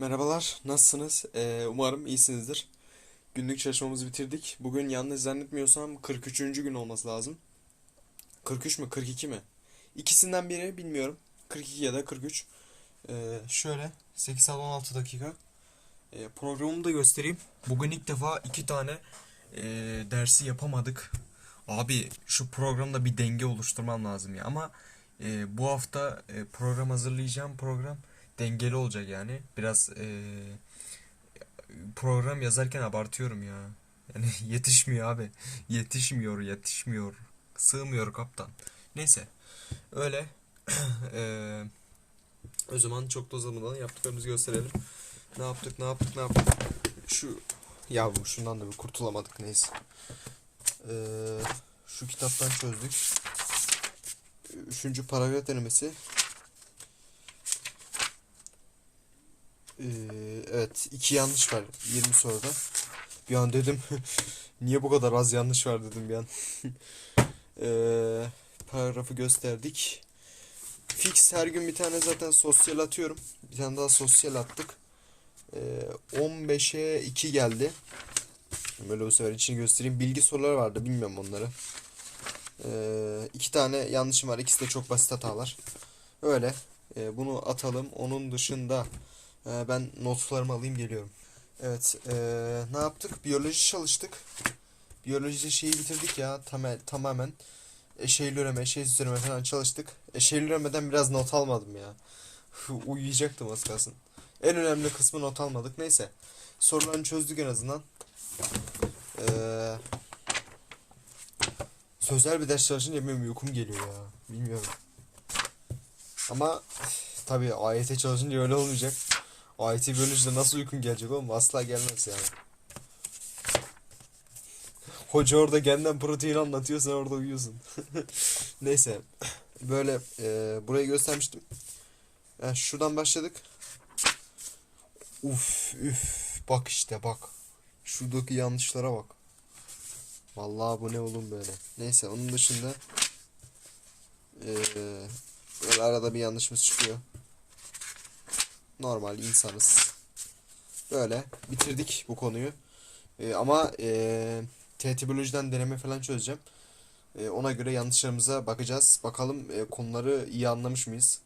Merhabalar, nasılsınız? Ee, umarım iyisinizdir. Günlük çalışmamızı bitirdik. Bugün yanlış zannetmiyorsam 43. gün olması lazım. 43 mü, 42 mi? İkisinden biri bilmiyorum. 42 ya da 43. Ee, şöyle 8 saat 16 dakika. Ee, programımı da göstereyim. Bugün ilk defa iki tane ee, dersi yapamadık. Abi şu programda bir denge oluşturmam lazım ya. Ama ee, bu hafta ee, program hazırlayacağım program dengeli olacak yani. Biraz eee, program yazarken abartıyorum ya. Yani yetişmiyor abi. Yetişmiyor, yetişmiyor. Sığmıyor kaptan. Neyse. Öyle. Eee, o zaman çok da uzamadan yaptıklarımızı gösterelim. Ne yaptık, ne yaptık, ne yaptık. Şu ya bu şundan da bir kurtulamadık neyse. Eee, şu kitaptan çözdük. Üçüncü paragraf denemesi. Ee, evet iki yanlış var 20 soruda. Bir an dedim niye bu kadar az yanlış var dedim bir an. Ee, paragrafı gösterdik. Fix her gün bir tane zaten sosyal atıyorum. Bir tane daha sosyal attık. Ee, 15'e 2 geldi. Böyle bu sefer içini göstereyim. Bilgi soruları vardı bilmiyorum onları. Ee, iki tane yanlışım var. İkisi de çok basit hatalar. Öyle. Ee, bunu atalım. Onun dışında ee, ben notlarımı alayım geliyorum. Evet, ee, ne yaptık? Biyoloji çalıştık. Biyoloji şeyi bitirdik ya tamel, tamamen. Eşeğli üreme, eşeğsiz üreme falan çalıştık. Eşeğli üremeden biraz not almadım ya. Uyuyacaktım az kalsın. En önemli kısmı not almadık. Neyse. Sorularını çözdük en azından. Ee, sözel bir ders çalışınca benim uykum geliyor ya. Bilmiyorum. Ama tabii AYT çalışınca öyle olmayacak. AYT biyolojide nasıl uykun gelecek oğlum? Asla gelmez yani. Hoca orada kendinden protein anlatıyor sen orada uyuyorsun. Neyse. Böyle e, burayı göstermiştim. E, şuradan başladık. Uf üf bak işte bak. Şuradaki yanlışlara bak. Vallahi bu ne oğlum böyle. Neyse onun dışında e, böyle arada bir yanlışımız çıkıyor. Normal insanız. Böyle bitirdik bu konuyu. Ee, ama e, TET biyolojiden deneme falan çözeceğim. E, ona göre yanlışlarımıza bakacağız. Bakalım e, konuları iyi anlamış mıyız?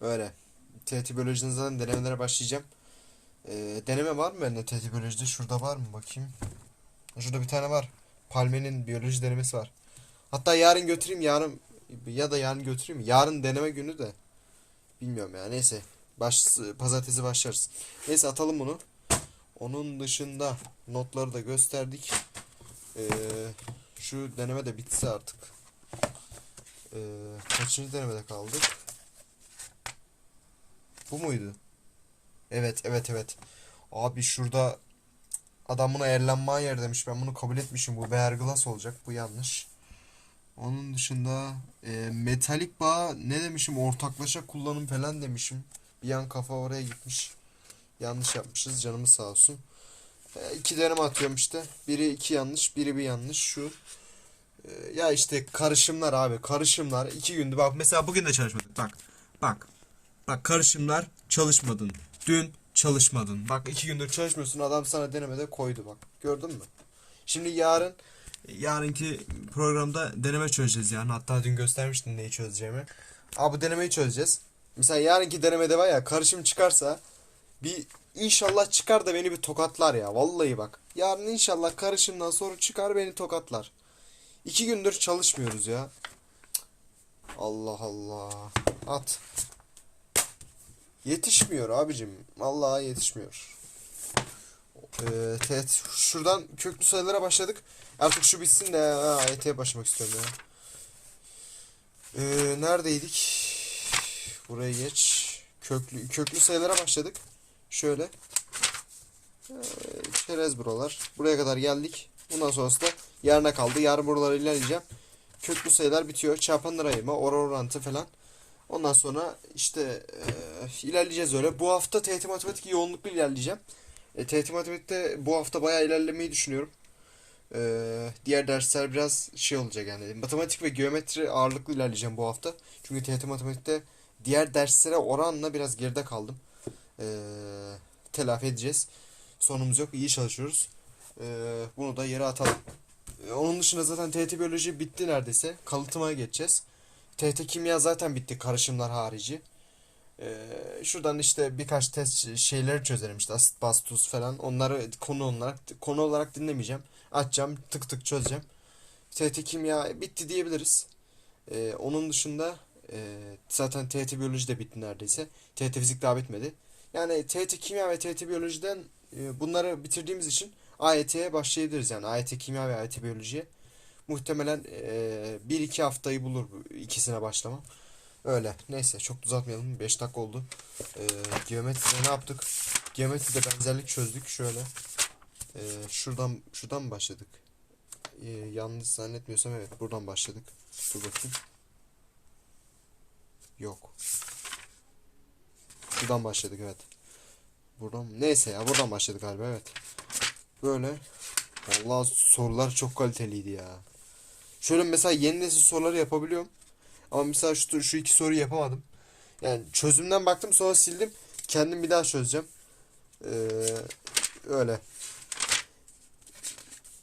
Öyle. TET biyolojiden zaten denemelere başlayacağım. E, deneme var mı bende TET biyolojide? Şurada var mı bakayım. Şurada bir tane var. Palme'nin biyoloji denemesi var. Hatta yarın götüreyim yarın ya da yarın götüreyim. Yarın deneme günü de. Bilmiyorum ya neyse. Baş, pazartesi başlarız. Neyse atalım bunu. Onun dışında notları da gösterdik. Ee, şu deneme de bitse artık. Ee, kaçıncı denemede kaldık? Bu muydu? Evet evet evet. Abi şurada adam buna Erlen yer demiş. Ben bunu kabul etmişim. Bu Bearglass olacak. Bu yanlış. Onun dışında e, metalik bağ ne demişim? Ortaklaşa kullanım falan demişim. Bir an kafa oraya gitmiş. Yanlış yapmışız. Canımız sağ olsun. E, iki deneme atıyorum işte. Biri iki yanlış, biri bir yanlış. Şu. E, ya işte karışımlar abi. Karışımlar. iki gündü. Bak mesela bugün de çalışmadık. Bak. Bak. Bak karışımlar çalışmadın. Dün çalışmadın. Bak iki gündür çalışmıyorsun. Adam sana denemede koydu bak. Gördün mü? Şimdi yarın yarınki programda deneme çözeceğiz yani. Hatta dün göstermiştim neyi çözeceğimi. Abi bu denemeyi çözeceğiz. Mesela yarınki denemede var ya karışım çıkarsa bir inşallah çıkar da beni bir tokatlar ya. Vallahi bak. Yarın inşallah karışımdan soru çıkar beni tokatlar. İki gündür çalışmıyoruz ya. Allah Allah. At. Yetişmiyor abicim. Vallahi yetişmiyor. Ee, evet, şuradan köklü sayılara başladık. Artık şu bitsin de AYT'ye başlamak istiyorum ya. Ee, neredeydik? Buraya geç. Köklü köklü sayılara başladık. Şöyle. Ee, çerez buralar. Buraya kadar geldik. Bundan sonrası da yarına kaldı. Yarın buraları ilerleyeceğim. Köklü sayılar bitiyor. Çarpanlar ayırma, oran orantı falan. Ondan sonra işte e, ilerleyeceğiz öyle. Bu hafta TYT matematik yoğunluklu ilerleyeceğim. E, TYT matematikte bu hafta bayağı ilerlemeyi düşünüyorum. E, diğer dersler biraz şey olacak yani. Matematik ve geometri ağırlıklı ilerleyeceğim bu hafta. Çünkü TYT matematikte diğer derslere oranla biraz geride kaldım. Ee, telafi edeceğiz. Sorunumuz yok. iyi çalışıyoruz. E, bunu da yere atalım. E, onun dışında zaten TET biyoloji bitti neredeyse. Kalıtıma geçeceğiz. TET kimya zaten bitti karışımlar harici. Ee, şuradan işte birkaç test şeyleri çözerim işte asit baz tuz falan onları konu olarak konu olarak dinlemeyeceğim açacağım tık tık çözeceğim TET kimya bitti diyebiliriz Ee, onun dışında e, zaten TET biyoloji de bitti neredeyse TET fizik daha bitmedi yani TET kimya ve TET biyolojiden e, bunları bitirdiğimiz için AYT'ye başlayabiliriz yani AYT kimya ve AYT biyolojiye muhtemelen e, 1-2 haftayı bulur bu ikisine başlamam Öyle. Neyse çok uzatmayalım. 5 dakika oldu. Ee, geometride ne yaptık? Geometride benzerlik çözdük. Şöyle. Ee, şuradan şuradan mı başladık? Ee, yanlış zannetmiyorsam evet buradan başladık. Dur bakayım. Yok. Buradan başladık evet. Buradan neyse ya buradan başladık galiba evet. Böyle. Vallahi sorular çok kaliteliydi ya. Şöyle mesela yeni nesil soruları yapabiliyorum. Ama mesela şu, şu iki soruyu yapamadım. Yani çözümden baktım sonra sildim. Kendim bir daha çözeceğim. Ee, öyle.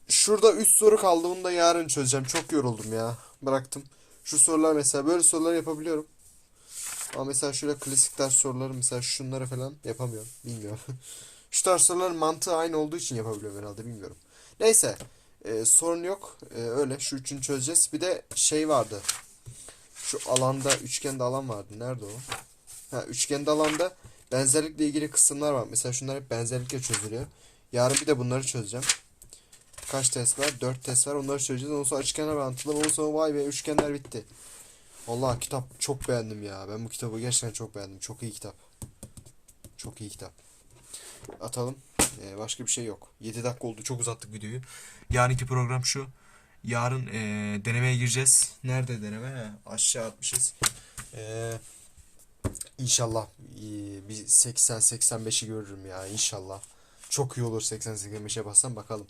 Şurada 3 soru kaldı. Bunu da yarın çözeceğim. Çok yoruldum ya. Bıraktım. Şu sorular mesela böyle sorular yapabiliyorum. Ama mesela şöyle klasik ders soruları mesela şunları falan yapamıyorum. Bilmiyorum. Şu tarz soruların mantığı aynı olduğu için yapabiliyorum herhalde bilmiyorum. Neyse. Ee, sorun yok. Ee, öyle. Şu üçünü çözeceğiz. Bir de şey vardı. Şu alanda üçgende alan vardı. Nerede o? Ha üçgende alanda benzerlikle ilgili kısımlar var. Mesela şunlar hep benzerlikle çözülüyor. Yarın bir de bunları çözeceğim. Kaç test var? 4 test var. Onları çözeceğiz. Ondan sonra açıkenar bağıntılar. Ondan sonra vay be üçgenler bitti. Allah kitap çok beğendim ya. Ben bu kitabı gerçekten çok beğendim. Çok iyi kitap. Çok iyi kitap. Atalım. Ee, başka bir şey yok. 7 dakika oldu. Çok uzattık videoyu. Yarınki program şu. Yarın eee, denemeye gireceğiz. Nerede deneme? Aşağı atmışız. Eee inşallah eee, bir 80-85'i görürüm ya inşallah. Çok iyi olur 80-85'e bassam bakalım.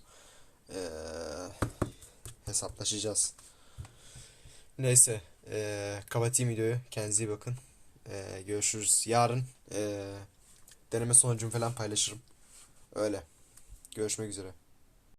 Eee, hesaplaşacağız. Neyse. Eee kapatayım videoyu. Kendinize iyi bakın. Eee, görüşürüz. Yarın eee, deneme sonucumu falan paylaşırım. Öyle. Görüşmek üzere.